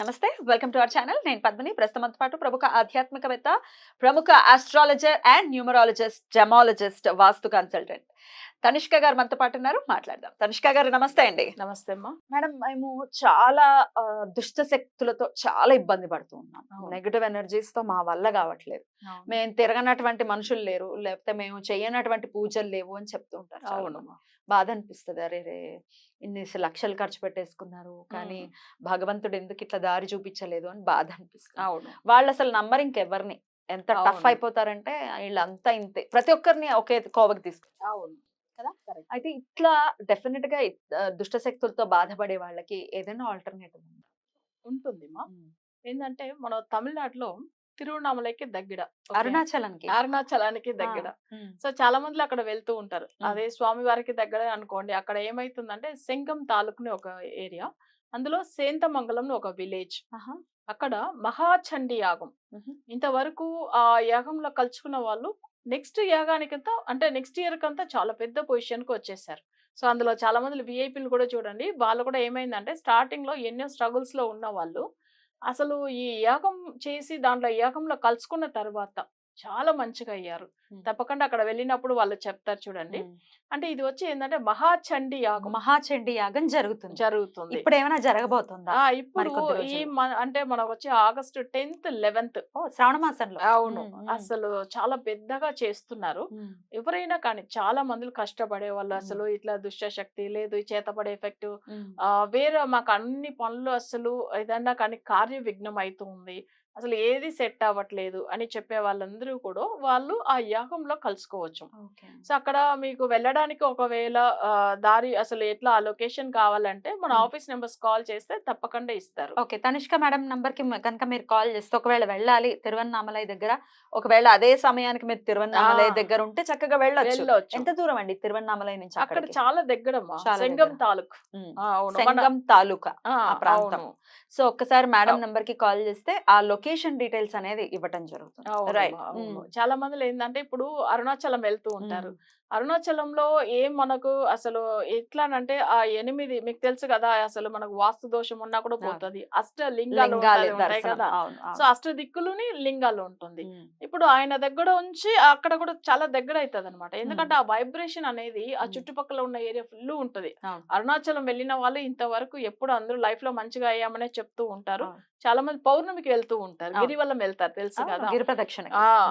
నమస్తే welcome to our channel. నేను పద్మిని. ప్రస్తుతంతో పాటు ప్రముఖ ఆధ్యాత్మికవేత్త ప్రముఖ astrologer and numerologist gemologist vastu consultant Tanishka గారు మనతో పాటు ఉన్నారు. మాట్లాడదాం. తనిష్క గారు నమస్తే అండి. నమస్తే అమ్మా. మేడం మేము చాలా దుష్ట శక్తులతో చాలా ఇబ్బంది పడుతూ ఉన్నాం. అవును. నెగిటివ్ ఎనర్జీస్తో మా వల్ల కావట్లేదు. మేము తిరగనటువంటి మనుషులు లేరు. లేకపోతే మేము చేయనటువంటి పూజలు లేవు అని చెప్తూ ఉంటారు. అవునమ్మా బాధ అనిపిస్తుంది అరే రే ఇన్ని లక్షలు ఖర్చు పెట్టేసుకున్నారు కానీ భగవంతుడు ఎందుకు ఇట్లా దారి చూపించలేదు అని బాధ అనిపిస్తుంది అవును. వాళ్ళు అసలు నంబర్ ఇంకెవరిని ఎంత టఫ్. అయిపోతారంటే వీళ్ళంతా ఇంతే. ప్రతి ఒక్కరిని ఒకే కోవకి తీసుకు అవును. కదా? అయితే ఇట్లా డెఫినెట్గా దుష్ట శక్తులతో బాధపడే వాళ్ళకి ఏదైనా ఆల్టర్నేటివ్ ఉందా? ఉంటుంది మా. ఏంటంటే మన తమిళనాడులో తిరువణామలైకి దగ్గర? అరుణాచలానికి అరుణాచలానికి దగ్గర. సో చాలా మంది అక్కడ వెళ్తూ ఉంటారు. అదే స్వామి వారికి దగ్గర అనుకోండి అక్కడ ఏమైతుందంటే శంఖం తాలూకుని ఒక ఏరియా అందులో సేంతమంగళం ఒక విలేజ్. అక్కడ మహాచండి యాగం. ఇంతవరకు ఆ యాగంలో కలుసుకున్న వాళ్ళు నెక్స్ట్ యాగానికంతా అంటే నెక్స్ట్ ఇయర్ కంతా చాలా పెద్ద పొజిషన్కి వచ్చేసారు సో అందులో చాలా మంది విఐపీలు కూడా చూడండి వాళ్ళు కూడా ఏమైందంటే స్టార్టింగ్లో ఎన్నో స్ట్రగుల్స్లో ఉన్న వాళ్ళు అసలు ఈ యాగం చేసి దాంట్లో యాగంలో కలుసుకున్న తర్వాత చాలా మంచిగా అయ్యారు. తప్పకుండా అక్కడ వెళ్ళినప్పుడు వాళ్ళు చెప్తారు చూడండి. అంటే ఇది వచ్చి ఏంటంటే మహాచండి యాగం. మహాచండి యాగం జరుగుతుంది. జరుగుతుంది. ఇప్పుడు ఏమైనా జరగబోతుందా ఇప్పుడు ఈ అంటే మనకు వచ్చి ఆగస్ట్ టెన్త్ లెవెన్త్ శ్రావణ మాసంలో. అవును. అసలు చాలా పెద్దగా చేస్తున్నారు. ఎవరైనా కానీ చాలా మందులు కష్టపడే వాళ్ళు. అసలు ఇట్లా దుష్ట శక్తి లేదు చేతపడే ఎఫెక్ట్. వేరే మాకు అన్ని పనులు అసలు ఏదన్నా కానీ కార్య విఘ్నం అవుతుంది అసలు ఏది సెట్ అవ్వట్లేదు అని చెప్పే వాళ్ళందరూ కూడా వాళ్ళు ఆ యాగంలో కలుసుకోవచ్చు. సో అక్కడ మీకు వెళ్ళడానికి ఒకవేళ దారి అసలు ఎట్లా ఆ లొకేషన్ కావాలంటే మన. ఆఫీస్ నెంబర్స్ కాల్ చేస్తే తప్పకుండా ఇస్తారు ఓకే తనిష్క మేడం నంబర్కి కనుక మీరు కాల్ చేస్తే ఒకవేళ వెళ్ళాలి తిరువన్నామలై దగ్గర ఒకవేళ అదే సమయానికి మీరు తిరువన్నామలై. దగ్గర ఉంటే చక్కగా వెళ్ళొచ్చు వెళ్ళొచ్చు ఎంత దూరం అండి తిరువన్నామలై నుంచి అక్కడ? చాలా సెంగం దగ్గర. తాలూక్ మన- సెంగం తాలూకా ప్రాంతం. సో ఒక్కసారి మేడం నంబర్కి కాల్ చేస్తే ఆ లొకేషన్ డీటెయిల్స్ అనేది ఇవ్వటం జరుగుతుంది. రైట్. చాలా మంది ఏంటంటే ఇప్పుడు అరుణాచలం వెళ్తూ ఉంటారు. అరుణాచలంలో ఏం మనకు అసలు ఎట్లానంటే ఆ ఎనిమిది మీకు తెలుసు కదా అసలు మనకు వాస్తు దోషం ఉన్నా కూడా. పోతుంది. అష్ట లింగాలు ఉంటాయి- కదా! సో. అష్ట దిక్కులుని లింగాలు ఉంటుంది. ఇప్పుడు ఆయన దగ్గర ఉంచి అక్కడ కూడా చాలా దగ్గర అవుతుంది అనమాట ఎందుకంటే ఆ వైబ్రేషన్ అనేది ఆ. చుట్టుపక్కల ఉన్న ఏరియా ఫుల్ ఉంటది. అరుణాచలం వెళ్ళిన వాళ్ళు ఇంతవరకు ఎప్పుడు అందరూ లైఫ్లో మంచిగా అయ్యామనే చెప్తూ ఉంటారు. చాలా మంది పౌర్ణమికి వెళ్తూ ఉంటారు. గిరివల్లం వెళ్తారు. తెలుసు కదా!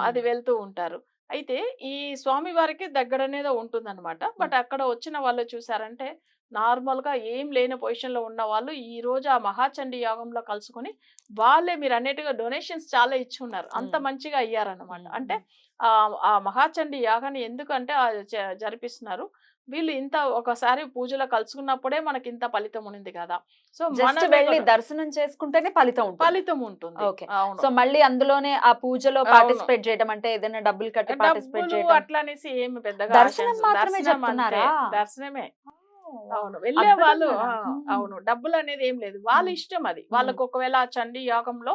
అది వెళ్తూ ఉంటారు. అయితే ఈ స్వామి వారికి దగ్గరనేదో ఉంటుంది అనమాట బట్ అక్కడ వచ్చిన వాళ్ళు చూసారంటే నార్మల్గా ఏం లేని పొజిషన్లో ఉన్న వాళ్ళు ఈ రోజు ఆ మహాచండి యాగంలో కలుసుకొని వాళ్ళే మీరు అన్నట్టుగా డొనేషన్స్ చాలా ఇచ్చి ఉన్నారు అంత. మంచిగా అయ్యారన్నమాట. అంటే ఆ మహాచండి యాగాన్ని ఎందుకంటే జరిపిస్తున్నారు? వీళ్ళు ఇంత ఒకసారి పూజలో కలుసుకున్నప్పుడే మనకి ఇంత ఫలితం ఉంది కదా! సో మనమే వెళ్ళి దర్శనం చేసుకుంటేనే ఫలితం ఫలితం ఉంటుంది. ఓకే. సో మళ్ళీ అందులోనే ఆ పూజలో. పార్టిసిపేట్ చేయడం అంటే ఏదైనా డబ్బులు కట్టి పార్టిసిపేట్ చేయడం అట్లా అనేసి ఏమి పెద్దగా దర్శనం మాత్రమే? దర్శనమే. అవును. వెళ్ళే వాళ్ళు. అవును. డబ్బులు అనేది ఏం లేదు. వాళ్ళ. ఇష్టం అది. వాళ్ళకు ఒకవేళ ఆ చండీ యాగంలో.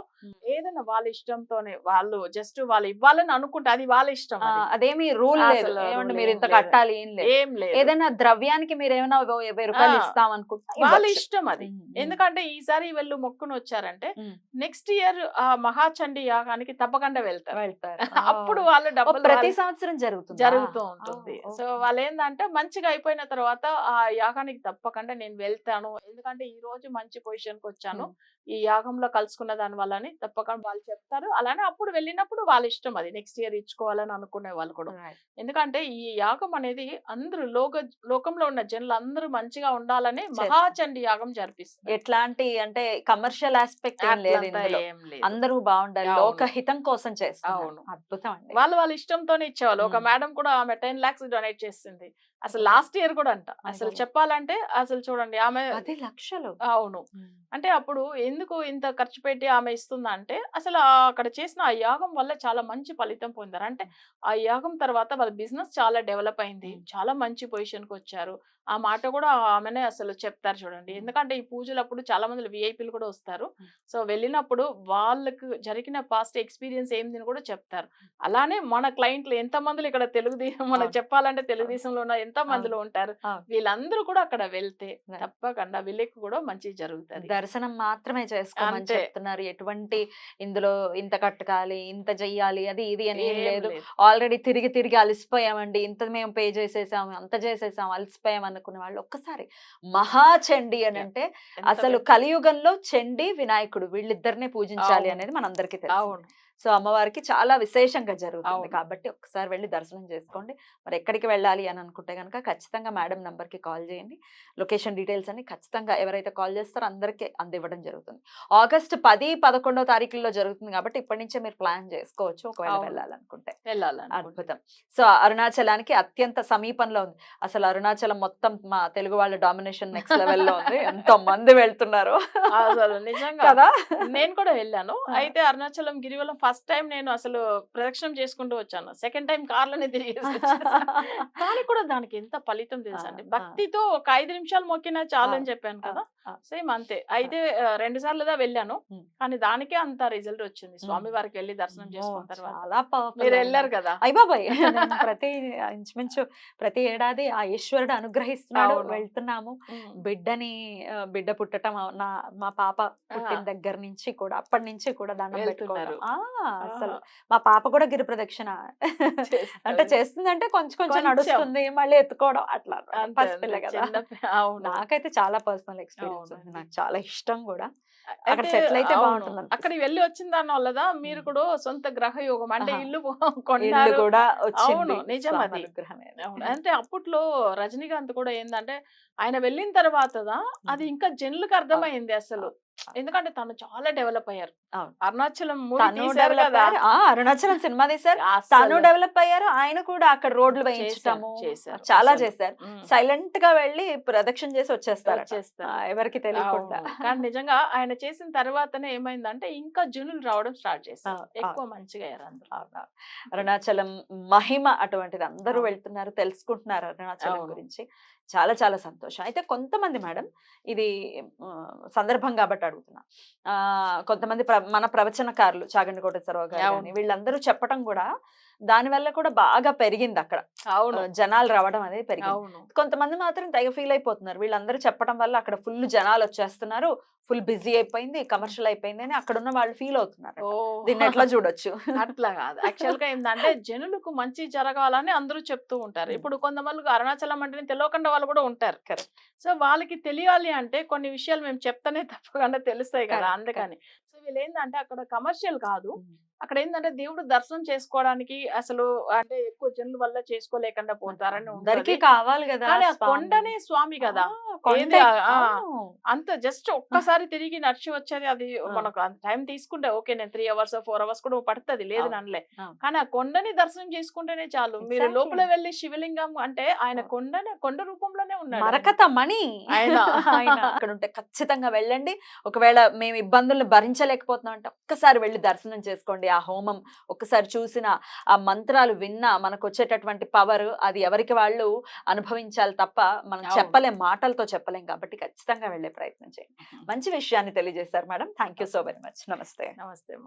ఏదైనా వాళ్ళ ఇష్టంతోనే వాళ్ళు జస్ట్ వాళ్ళు ఇవ్వాలని అనుకుంటే అది వాళ్ళ ఇష్టం. అదేమి రూల్ లేదు. మీరు ఇంత. కట్టాలి ఏం లేదు. ఏం లేదు. ఏదైనా ద్రవ్యానికి మీరు ఏమైనా వెయ్యి రూపాయలు ఇస్తాం అనుకుంటే వాళ్ళ. ఇష్టం అది. ఎందుకంటే ఈసారి వీళ్ళు మొక్కుని వచ్చారంటే నెక్స్ట్ ఇయర్ ఆ మహాచండీ యాగానికి తప్పకుండా వెళ్తారు. వెళ్తారు. అప్పుడు. వాళ్ళు డబ్బులు ప్రతి సంవత్సరం జరుగుతుంది? జరుగుతూ ఉంటుంది. సో వాళ్ళు ఏంటంటే మంచిగా అయిపోయిన తర్వాత ఆ యాగానికి తప్పకుండా నేను వెళ్తాను. ఎందుకంటే ఈ రోజు మంచి పొజిషన్కి వచ్చాను. ఈ యాగంలో కలుసుకున్న దాని వల్లని తప్పకుండా వాళ్ళు చెప్తారు. అలానే అప్పుడు వెళ్ళినప్పుడు వాళ్ళ ఇష్టం అది. నెక్స్ట్ ఇయర్ ఇచ్చుకోవాలని అనుకునే వాళ్ళు కూడా. ఎందుకంటే ఈ యాగం అనేది అందరూ లోక లోకంలో ఉన్న జనులు అందరూ మంచిగా ఉండాలని చేస్తారు. మహాచండి యాగం జరిపిస్తారు ఎట్లాంటి అంటే కమర్షియల్ ఆస్పెక్ట్. అందరూ బాగుండాలి. అవును. లోక హితం కోసం చేస్తున్నారు. అవును. అద్భుతం అండి. వాళ్ళు వాళ్ళ ఇష్టంతోనే ఇచ్చేవాళ్ళు. ఒక. మేడం కూడా ఆమె టెన్ లాక్స్ డొనేట్ చేసింది. అసలు లాస్ట్ ఇయర్ కూడా అంట. అసలు అయ్యో. చెప్పాలి చెప్పాలంటే అసలు చూడండి ఆమె పది లక్షలు. అవును. అంటే అప్పుడు ఎందుకు ఇంత ఖర్చు పెట్టి ఆమె ఇస్తుందా అంటే అసలు అక్కడ చేసిన ఆ యాగం వల్ల చాలా మంచి ఫలితం పొందారు. అంటే ఆ యాగం తర్వాత వాళ్ళ బిజినెస్ చాలా డెవలప్ అయింది. చాలా మంచి పొజిషన్కి వచ్చారు. ఆ మాట కూడా ఆమెనే అసలు చెప్తారు చూడండి. ఎందుకంటే ఈ పూజలప్పుడు చాలా మంది విఐపీలు కూడా వస్తారు. సో వెళ్ళినప్పుడు వాళ్ళకు జరిగిన పాస్ట్ ఎక్స్పీరియన్స్ ఏంది కూడా చెప్తారు. అలానే మన క్లయింట్లు ఎంత మందిలో ఇక్కడ తెలుగుదేశం మనకు అవును. చెప్పాలంటే తెలుగుదేశంలో ఉన్న ఎంత మందిలో ఉంటారు. అవును. వీళ్ళందరూ కూడా అక్కడ వెళ్తే. తప్పకుండా వీళ్ళకి కూడా మంచి జరుగుతుంది దర్శనం మాత్రమే చేసుకోమని. చెప్తున్నారు ఎటువంటి ఇందులో ఇంత కట్టాలి ఇంత చెయ్యాలి అది ఇది అని ఏం లేదు. ఆల్రెడీ తిరిగి తిరిగి అలసిపోయామండి ఇంత మేము పే చేసేసాము అంత చేసేసాం అలసిపోయాం అనుకున్న వాళ్ళు ఒక్కసారి మహాచండి అని. అంటే అసలు కలియుగంలో చండి వినాయకుడు వీళ్ళిద్దరినే పూజించాలి. అనేది మనందరికీ తెలుసు సో అమ్మవారికి చాలా విశేషంగా జరుగుతుంది. కాబట్టి ఒకసారి వెళ్ళి దర్శనం చేసుకోండి. మరి ఎక్కడికి వెళ్ళాలి అని అనుకుంటే కనుక ఖచ్చితంగా మేడం నంబర్కి కాల్ చేయండి. లొకేషన్ డీటెయిల్స్ అన్ని ఖచ్చితంగా ఎవరైతే కాల్ చేస్తారో అందరికీ అందివ్వడం జరుగుతుంది. ఆగస్ట్ పది పదకొండో తారీఖుల్లో జరుగుతుంది కాబట్టి ఇప్పటి నుంచే మీరు ప్లాన్ చేసుకోవచ్చు. ఒకవేళ. వెళ్ళాలనుకుంటే. వెళ్ళాలని అద్భుతం. సో అరుణాచలానికి అత్యంత సమీపంలో ఉంది. అసలు అరుణాచలం మొత్తం మా తెలుగు వాళ్ళ డామినేషన్ నెక్స్ట్ లెవెల్లో ఉంది. ఎంతో మంది వెళ్తున్నారు. కదా. నేను కూడా వెళ్ళాను. అయితే అరుణాచలం గిరివలం ఫస్ట్ టైం నేను అసలు ప్రదక్షిణం చేసుకుంటూ వచ్చాను సెకండ్ టైం కార్లోనే తిరిగి కానీ కూడా దానికి ఎంత ఫలితం తెలుసా అండి ఆ, ఆ. భక్తితో ఒక ఐదు నిమిషాలు మొక్కినా చాలు అని చెప్పాను కదా. సేమ్ అంతే అయితే రెండు సార్లుగా వెళ్ళాను ఉమ్. కానీ దానికే అంత రిజల్ట్ వచ్చింది స్వామి వారికి వెళ్ళి దర్శనం చేసుకున్న తర్వాత మీరు వెళ్ళారు. కదా అయ్య బాబాయ్ నేను ప్రతి ఇంచుమించు ప్రతి ఏడాది ఆ ఈశ్వరుడు అనుగ్రహిస్తున్నాడు. వెళ్తున్నాము. బిడ్డని బిడ్డ పుట్టటం ఆ, నా మా పాప పుట్టిన. దగ్గర నుంచి కూడా అప్పటి నుంచి కూడా దండం వెళ్తున్నారు. అసలు మా పాప కూడా గిరి ప్రదక్షిణ అంటే. చేస్తుందంటే కొంచెం కొంచెం. నడుస్తుంది మళ్ళీ ఎత్తుకోవడం అట్లా పసిపిల్ల. కదా నాకైతే చాలా పర్సనల్ ఎక్స్పీరియన్స్ ఉంది. నాకు చాలా ఇష్టం కూడా అక్కడ అయితే. బాగుంటుంది వెళ్ళి వచ్చిన దాని వల్లదా మీరు. కూడా సొంత గ్రహ యోగం అంటే. ఇల్లు కొన్నారు కూడా అవును, నిజం అది. అంటే అప్పట్లో రజనీకాంత్ కూడా ఏందంటే ఆయన వెళ్ళిన తర్వాతదా అది ఇంకా జనులకు అర్థమైంది అసలు. ఎందుకంటే తను చాలా డెవలప్ అయ్యారు. అరుణాచలం అరుణాచలం సినిమా తీశారు. తను డెవలప్ అయ్యారు. ఆయన కూడా అక్కడ రోడ్లు వేయించటము చాలా. చేశారు. సైలెంట్గా వెళ్ళి ప్రదక్షిణ చేసి వచ్చేస్తారు. ఎవరికి తెలియకుండా. కానీ నిజంగా ఆయన చేసిన తర్వాతనే ఏమైందంటే ఇంకా జనులు రావడం స్టార్ట్ చేస్తారు ఎక్కువ మంచిగా అయ్యారు. అరుణాచలం మహిమ అటువంటిది అందరూ. వెళ్తున్నారు తెలుసుకుంటున్నారు అరుణాచలం. గురించి. చాలా చాలా సంతోషం. అయితే కొంతమంది మేడం ఇది సందర్భం కాబట్టి అడుగుతున్నా. ఆ, కొంతమంది ప్ర- మన ప్రవచనకారులు చాగండి కోటేశ్వరరావు గారు వీళ్ళందరూ చెప్పడం కూడా దాని వల్ల కూడా బాగా పెరిగింది అక్కడ. అవును. జనాలు రావడం అనేది పెరిగింది. కొంతమంది మాత్రం తెగ ఫీల్ అయిపోతున్నారు. వీళ్ళందరూ చెప్పడం వల్ల అక్కడ ఫుల్ జనాలు వచ్చేస్తున్నారు. ఫుల్ బిజీ అయిపోయింది కమర్షియల్ అయిపోయింది అని అక్కడ ఉన్న వాళ్ళు ఫీల్ అవుతున్నారు దీన్ని ఎట్లా చూడొచ్చు? అట్లా కాదు. యాక్చువల్గా ఏంటంటే జనులకు మంచి జరగాలని అందరూ చెప్తూ ఉంటారు. ఇప్పుడు కొంతమంది అరుణాచలం అంటే తెలియకుండా వాళ్ళు కూడా ఉంటారు. సో వాళ్ళకి తెలియాలి అంటే కొన్ని విషయాలు మేము చెప్తానే తప్పకుండా తెలుస్తాయి కదా! అందుకని. సో వీళ్ళు ఏంటంటే అక్కడ కమర్షియల్ కాదు. అక్కడ ఏంటంటే దేవుడు దర్శనం చేసుకోవడానికి అసలు అంటే ఎక్కువ జనుల వల్ల చేసుకోలేకుండా పోతారని అందరికీ. కావాలి కదా. కొండనే స్వామి కదా. అంత జస్ట్ ఒక్కసారి తిరిగి నడిచి వచ్చేది అది. మనకు టైం తీసుకుంటే ఓకే నేను త్రీ అవర్స్ ఫోర్ అవర్స్ కూడా పడుతుంది లేదు. నన్నలే. కానీ ఆ కొండని దర్శనం చేసుకుంటేనే చాలు మీరు. లోపల వెళ్ళి శివలింగం అంటే ఆయన. కొండనే కొండ రూపంలోనే ఉన్నాడు. మరకత మణి ఆయన. ఆయన అక్కడ ఉంటే ఖచ్చితంగా వెళ్ళండి ఒకవేళ మేము ఇబ్బందులను భరించలేకపోతున్నాం అంటే ఒక్కసారి వెళ్ళి దర్శనం చేసుకోండి ఆ హోమం ఒక్కసారి చూసిన ఆ మంత్రాలు విన్నా మనకు వచ్చేటటువంటి పవర్ అది ఎవరికి వాళ్ళు అనుభవించాలి తప్ప మనం. చెప్పలేం మాటలతో చెప్పలేం కాబట్టి ఖచ్చితంగా వెళ్ళే ప్రయత్నం చేయండి. మంచి విషయాన్ని తెలియజేశారు madam. Thank you so very much. నమస్తే. నమస్తే.